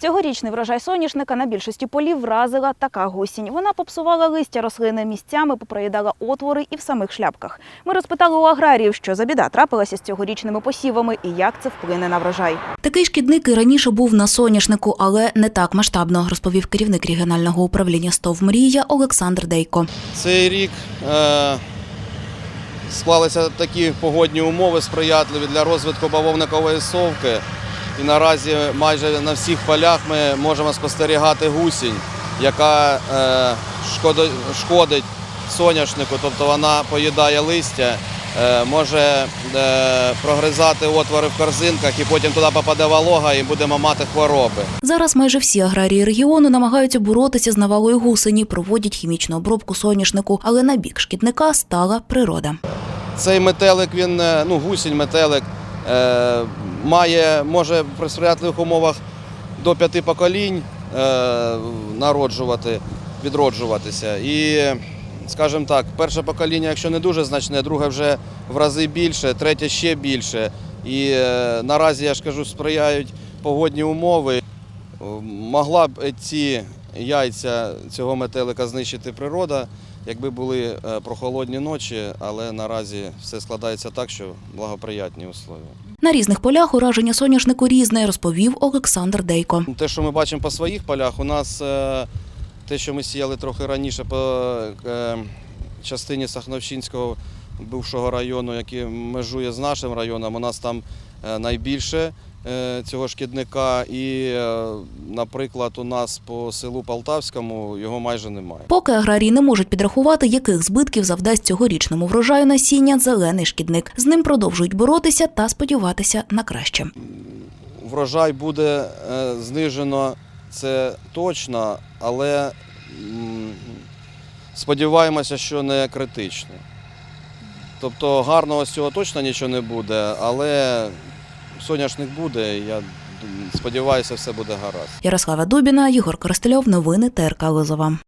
Цьогорічний врожай соняшника на більшості полів вразила така гусінь. Вона попсувала листя рослини місцями, попроїдала отвори і в самих шляпках. Ми розпитали у аграріїв, що за біда трапилася з цьогорічними посівами і як це вплине на врожай. Такий шкідник і раніше був на соняшнику, але не так масштабно, розповів керівник регіонального управління СТОВ Мрія Олександр Дейко. Цей рік е, склалися такі погодні умови сприятливі для розвитку бавовникової совки. І наразі майже на всіх полях ми можемо спостерігати гусінь, яка е, шкодить соняшнику, тобто вона поїдає листя, е, може е, прогризати отвори в корзинках і потім туди попаде волога і будемо мати хвороби. Зараз майже всі аграрії регіону намагаються боротися з навалою гусені, проводять хімічну обробку соняшнику, але на бік шкідника стала природа. Цей метелик, він, ну, гусінь, метелик, має, може при сприятливих умовах до п'яти поколінь е, народжувати, відроджуватися. І, скажімо так, перше покоління, якщо не дуже значне, друге вже в рази більше, третє ще більше. І е, наразі, я ж кажу, сприяють погодні умови. Е, Могла б ці яйця цього метелика знищити природа, якби були е, прохолодні ночі, але наразі все складається так, що благоприятні условия. На різних полях ураження соняшнику різне, розповів Олександр Дейко. Те, що ми бачимо по своїх полях, у нас е, те, що ми сіяли трохи раніше по е, частині Сахновщинського бувшого району, який межує з нашим районом, у нас там е, найбільше е, цього шкідника. І, е, наприклад, у нас по селу Полтавському його майже немає. Поки аграрії не можуть підрахувати, яких збитків завдасть цьогорічному врожаю насіння зелений шкідник. З ним продовжують боротися та сподіватися на краще. врожай буде знижено, це точно, але сподіваємося, що не критично. Тобто гарного з цього точно нічого не буде, але соняшник буде, я сподіваюся, все буде гаразд. Ярослава Дубіна, Єгор Коростельов. Новини ТРК Лозова.